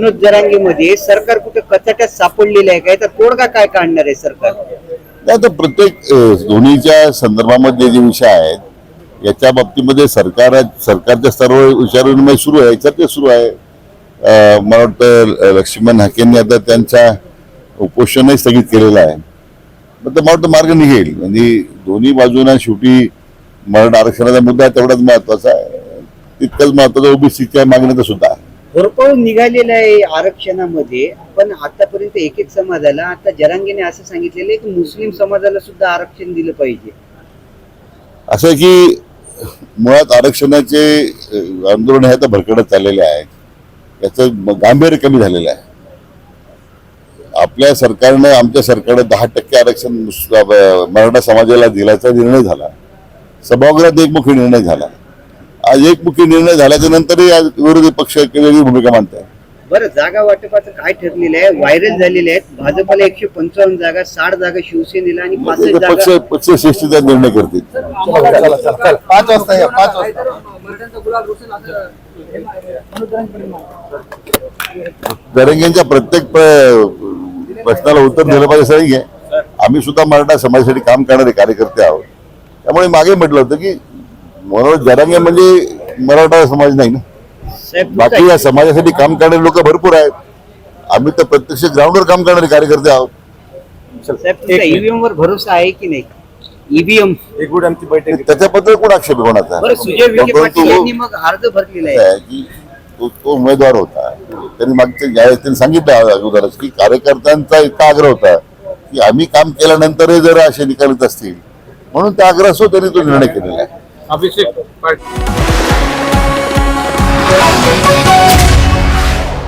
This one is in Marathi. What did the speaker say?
मनोज जरांगेमध्ये सरकार कुठे कचाट्यात सापडलेलं आहे काय? तर तोडगा काय काढणार आहे सरकार? आता तर प्रत्येक दोन्हीच्या संदर्भामध्ये जे विषय आहेत याच्या बाबतीमध्ये सरकार सरकारच्या सर्व विचारविनिमय सुरू आहे याच्यात सुरू आहे. मला वाटतं लक्ष्मण हाकेंनी आता त्यांचा उपोषणही स्थगित केलेलं आहे. मग तर मला वाटतं मार्ग निघेल. म्हणजे दोन्ही बाजूंना शेवटी मराठा आरक्षणाचा मुद्दा तेवढाच महत्त्वाचा आहे. तितकंच महत्त्वाचा ओबीसीच्या मागण्याचा सुद्धा होरपळून निघालेलं आहे आरक्षणामध्ये. पण आतापर्यंत एक एक समाजाला आता जरांगीने असं सांगितलेलं आहे की मुस्लिम समाजाला सुद्धा आरक्षण दिलं पाहिजे. असं की मुळात आरक्षणाचे आंदोलन हे आता भरकडत चाललेले आहे. याचं गांभीर्य कमी झालेलं आहे. आपल्या सरकारनं आमच्या सरकारनं दहा टक्के आरक्षण मराठा समाजाला दिल्याचा निर्णय झाला. सभागृहात एकमुखी निर्णय झाला. आज एकमुखी निर्णय झाल्याच्या नंतरही आज विरोधी पक्ष वेगळी भूमिका मांडत बरं जागा वाटपाचं काय ठरलेलं आहे? व्हायरल झालेले आहेत. भाजपला एकशे पंचावन्न जागा साठ जागा शिवसेनेला आणि पासष्ट पक्ष जागा पक्ष श्रेष्ठीचा निर्णय करतील. पाच वाजता या पाच वाजता प्रत्येक प्र- प्रश्नाला उत्तर दिलं पाहिजे असं नाही आहे आम्ही सुद्धा मराठा समाजासाठी काम करणारे कार्यकर्ते आहोत. त्यामुळे मागे म्हटलं होतं की मनोज जरांगे म्हणजे मराठा समाज नाही ना? बाकी या समाजासाठी काम करणारे लोक भरपूर आहेत. आम्ही तर प्रत्यक्ष ग्राउंडवर काम करणारे कार्यकर्ते आहोत. ईव्हीएम वर भरोसा आहे की नाही? ईव्हीएम आमची बैठक त्याच्याबद्दल कोण आक्षेप आहे कोणाचा? बरं सुजय विखे परंतु पाटील यांनी मग अर्ज भरलेला कसं आहे. आहे की तो तो उमेदवार होता. त्यांनी मागच्या ज्यावेळेस त्यांनी सांगितलं अगोदरच की कार्यकर्त्यांचा इतका आग्रह होता की आम्ही काम केल्यानंतरही जर असे निकाल असतील. म्हणून त्या आग्रह त्यांनी तो निर्णय केलेला आहे. अभिषेक पाटील